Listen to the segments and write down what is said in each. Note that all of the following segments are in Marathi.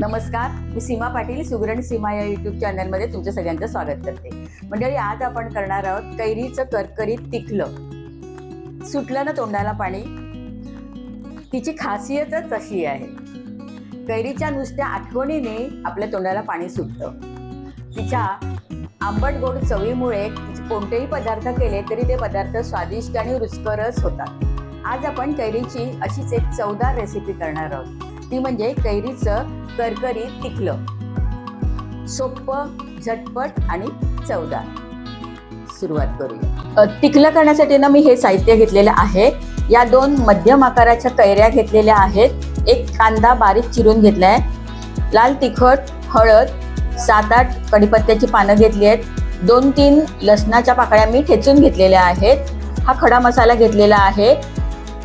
नमस्कार मी सीमा पाटील सुगरण सीमा या युट्यूब चॅनलमध्ये तुमच्या सगळ्यांचं स्वागत करते. मंडळी आज आपण करणार आहोत कैरीचं करकरीत तिखलं सुटलं ना तोंडाला पाणी? तिची खासियतच तशी आहे. कैरीच्या नुसत्या आठवणीने आपल्या तोंडाला पाणी सुटतं. तिच्या आंबट गोड चवीमुळे कोणतेही पदार्थ केले तरी ते पदार्थ स्वादिष्ट आणि रुचकरच होतात. आज आपण कैरीची अशीच एक चवदार रेसिपी करणार आहोत. ती म्हणजे कैरीचं करकरीत तिखलं सोपं झटपट आणि चवदार. सुरुवात करूया. तिखलं करण्यासाठी ना मी हे साहित्य घेतलेलं आहे. या दोन मध्यम आकाराच्या कैऱ्या घेतलेल्या आहेत. एक कांदा बारीक चिरून घेतलाय. लाल तिखट हळद सात आठ कडीपत्त्याची पानं घेतली आहेत. दोन तीन लसणाच्या पाकळ्या मी ठेचून घेतलेल्या आहेत. हा खडा मसाला घेतलेला आहे.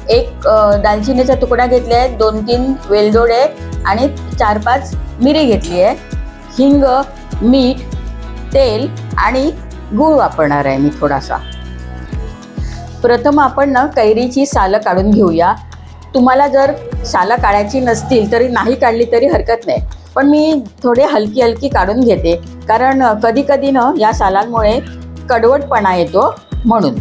एक दालचिनीचा तुकडा घेतला आहे दोन तीन वेलदोडे आणि चार पाच मिरी घेतली आहे. हिंग मीठ तेल आणि गूळ वापरणार आहे मी थोडासा. प्रथम आपण ना कैरीची सालं काढून घेऊया. तुम्हाला जर सालं काढायची नसतील तरी नाही काढली तरी हरकत नाही. पण मी थोडे हलकी हलकी काढून घेते. कारण कधी कधी ना या सालांमुळे कडवटपणा येतो म्हणून.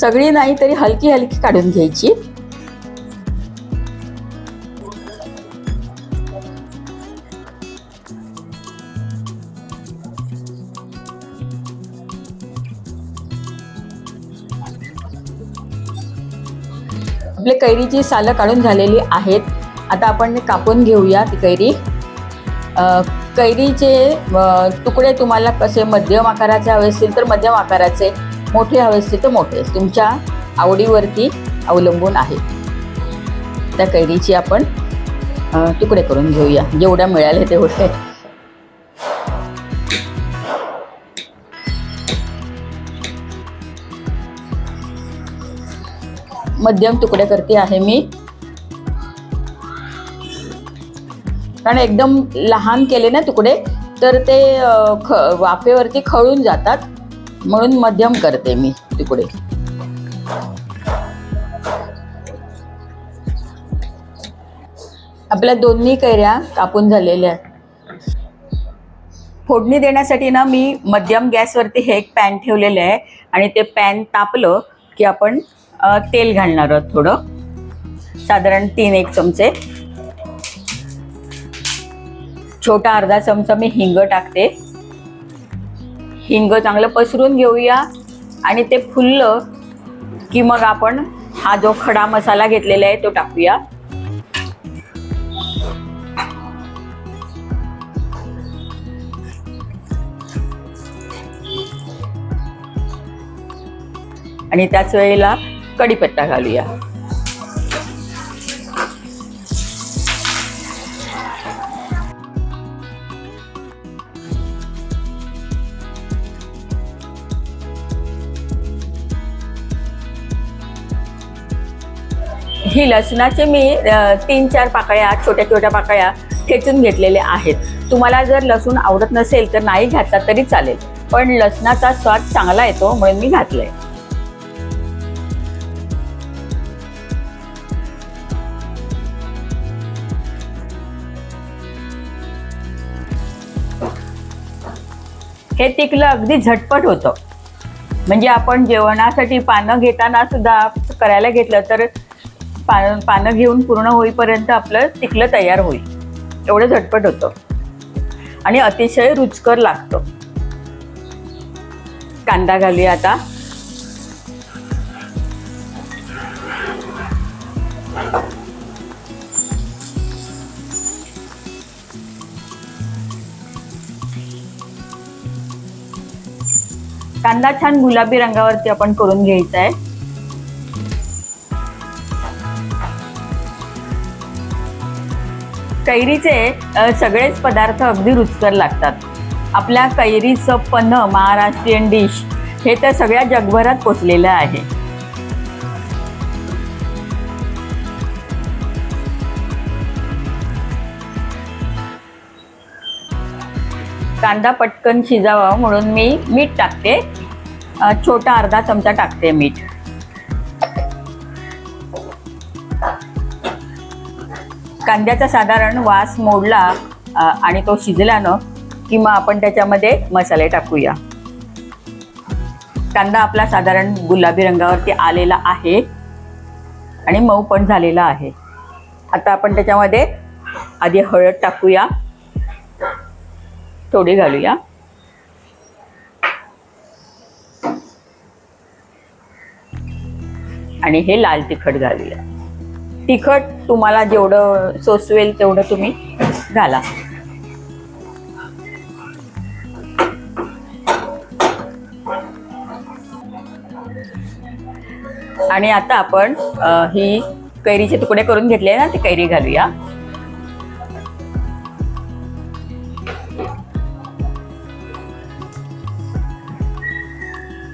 सगळी नाही तरी हलकी हलकी काढून घ्यायची. आपले कैरीची सालं काढून झालेली आहेत. आता आपण कापून घेऊया ती कैरी. कैरीचे तुकडे तुम्हाला कसे मध्यम आकाराचे हवे असतील तर मध्यम आकाराचे. मोठे हवे असते तर मोठे. तुमच्या आवडीवरती अवलंबून आहे. त्या कैरीची आपण तुकडे करून घेऊया. जेवढ्या मिळाले तेवढे. मध्यम तुकडे करते आहे मी. कारण एकदम लहान केले ना तुकडे तर ते ख वाफेवरती खळून जातात. म्हणून मध्यम करते मी तुकडे. आपल्या दोन्ही कैऱ्या कापून झालेल्या आहेत. फोडणी देण्यासाठी ना मी मध्यम गॅसवरती हे एक पॅन ठेवलेलं आहे आणि ते पॅन तापलं की आपण तेल घालणार आहोत थोडं. साधारण तीन एक चमचे. छोटा अर्धा चमचा मी हिंग टाकते. हिंग चांगलं पसरून घेऊया. आणि ते फुललं की मग आपण हा जो खडा मसाला घेतलेला आहे तो टाकूया. आणि त्याच वेळेला कढीपत्ता घालूया. ही लसणाचे मी तीन चार पाकळ्या छोट्या छोट्या पाकळ्या ठेचून घेतलेल्या आहेत. तुम्हाला जर लसूण आवडत नसेल तर नाही घातला तरी चालेल. पण लसणाचा स्वाद चांगला येतो म्हणून मी घातलंय. हे तिकलं अगदी झटपट होतं. म्हणजे आपण जेवणासाठी पानं घेताना सुद्धा करायला घेतलं तर पान पानं घेऊन पूर्ण होईपर्यंत आपलं तिकलं तयार होईल. एवढं झटपट होतं. आणि अतिशय रुचकर लागतं. कांदा घालूया आता. कांदा छान गुलाबी रंगावरती आपण करून घ्यायचा आहे. कैरीचे सगळेच पदार्थ अगदी रुचकर लागतात. आपल्या कैरीचं पन्ह महाराष्ट्रीयन डिश हे तर सगळ्या जगभरात पोचलेलं आहे. कांदा पटकन शिजावा म्हणून मी मीठ टाकते. छोटा अर्धा चमचा टाकते मीठ. कांद्याचा साधारण वास मोडला आणि तो शिजल्यानं की मग आपण त्याच्यामध्ये मसाले टाकूया. कांदा आपला साधारण गुलाबी रंगावरती आलेला आहे आणि मऊ पण झालेला आहे. आता आपण त्याच्यामध्ये आधी हळद टाकूया. थोडी घालूया. आणि हे लाल तिखट घालूया. तिखट तुम्हाला जेवढं सोसवेल तेवढं तुम्ही घाला. आणि आता आपण ही कैरीचे तुकडे करून घेतले ना ती कैरी घालूया.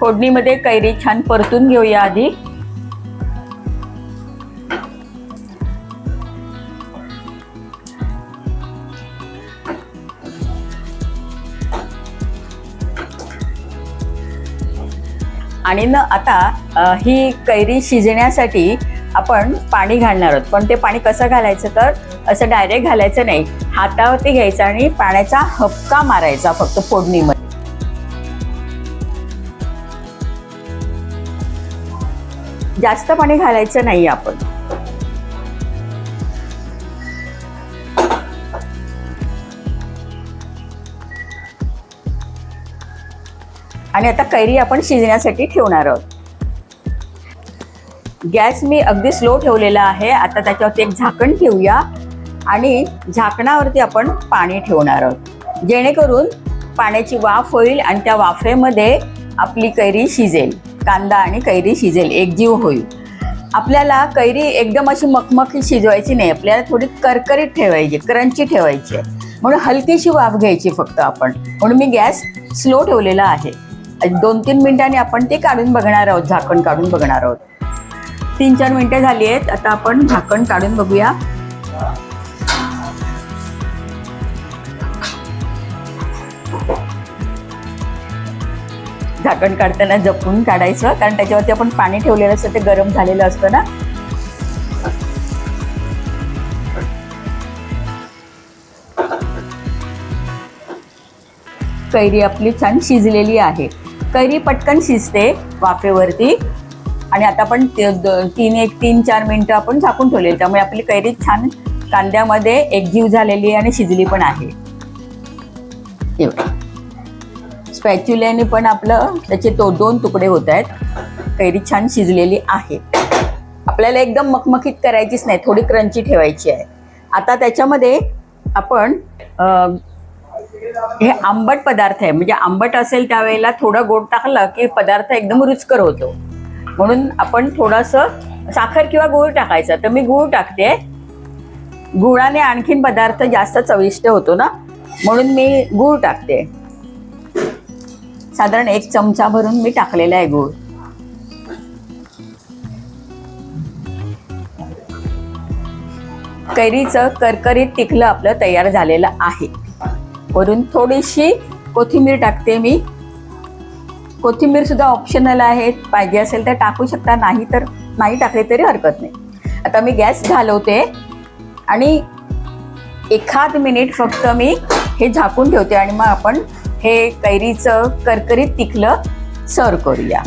फोडणीमध्ये कैरी छान परतून घेऊया आधी. आणि न आता ही कैरी शिजण्यासाठी आपण पाणी घालणार आहोत. पण ते पाणी कसं घालायचं तर असं डायरेक्ट घालायचं नाही. हातावरती घ्यायचं आणि पाण्याचा हपका मारायचा फक्त फोडणीमध्ये. जास्त पाणी घालायचं नाही आपण. आणि आता कैरी आपण शिजण्यासाठी ठेवणार आहोत. गॅस मी अगदी स्लो ठेवलेला आहे. आता त्याच्यावरती एक झाकण ठेवूया आणि झाकणावरती आपण पाणी ठेवणार आहोत. जेणेकरून पाण्याची वाफ होईल आणि त्या वाफेमध्ये आपली कैरी शिजेल. कांदा आणि कैरी शिजेल. एकजीव होईल. आपल्याला कैरी एकदम अशी मखमखी शिजवायची नाही. आपल्याला थोडी करकरीत ठेवायची क्रंची ठेवायची. आहे म्हणून हलकीशी वाफ घ्यायची फक्त आपण. म्हणून मी गॅस स्लो ठेवलेला आहे. दोन तीन मिनिटांनी आपण ते काढून बघणार आहोत झाकण काढून बघणार आहोत. तीन चार मिनिटं झाली आहेत आता आपण झाकण काढून बघूया. झाकण काढताना जपून काढायचं कारण त्याच्यावरती आपण पाणी ठेवलेलं असतं ते गरम झालेलं असतं ना. कैरी आपली छान शिजलेली आहे. कैरी पटकन शिजते वाफेवरती. आणि आता आपण तीन एक तीन चार मिनटं आपण झाकून ठेवलेली. त्यामुळे आपली कैरी छान कांद्यामध्ये एकजीव झालेली आणि शिजली पण आहे. स्पॅच्युल्याने पण आपलं त्याचे तो दोन तुकडे होत आहेत. कैरी छान शिजलेली आहे. आपल्याला एकदम मखमखीत करायचीच नाही थोडी क्रंची ठेवायची आहे. आता त्याच्यामध्ये आपण हे आंबट पदार्थ आहे. म्हणजे आंबट असेल त्यावेळेला थोडं गोड टाकलं की पदार्थ एकदम रुचकर होतो. म्हणून आपण थोडंसं साखर किंवा गूळ टाकायचं. तर मी गूळ टाकते. गुळाने आणखीन पदार्थ जास्त चविष्ट होतो ना? म्हणून मी गूळ टाकते. साधारण एक चमचा भरून मी टाकलेला आहे गूळ. कैरीचं करकरीत तिखलं आपलं तयार झालेलं आहे. वरून थोडीशी कोथिंबीर टाकते मी. कोथिंबीर सुद्धा ऑप्शनल आहे पाहिजे असेल तर टाकू शकता नाही तर नाही टाकले तरी हरकत नाही. आता मी गॅस घालवते आणि एखाद मिनिट फक्त मी हे झाकून ठेवते आणि मग आपण हे कैरीचं करकरीत तिखलं सर्व करूया.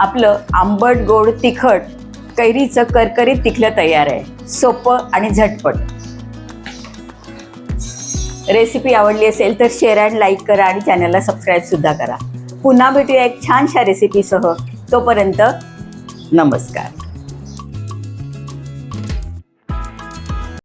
आपलं आंबट गोड तिखट कैरीचं करकरीत तिखलं तयार आहे. सोपं आणि झटपट. रेसिपी आवडली असेल तर शेअर अँड लाईक करा आणि चॅनलला सबस्क्राईब सुद्धा करा. पुन्हा भेटूया एक छानशा रेसिपीसह तोपर्यंत नमस्कार.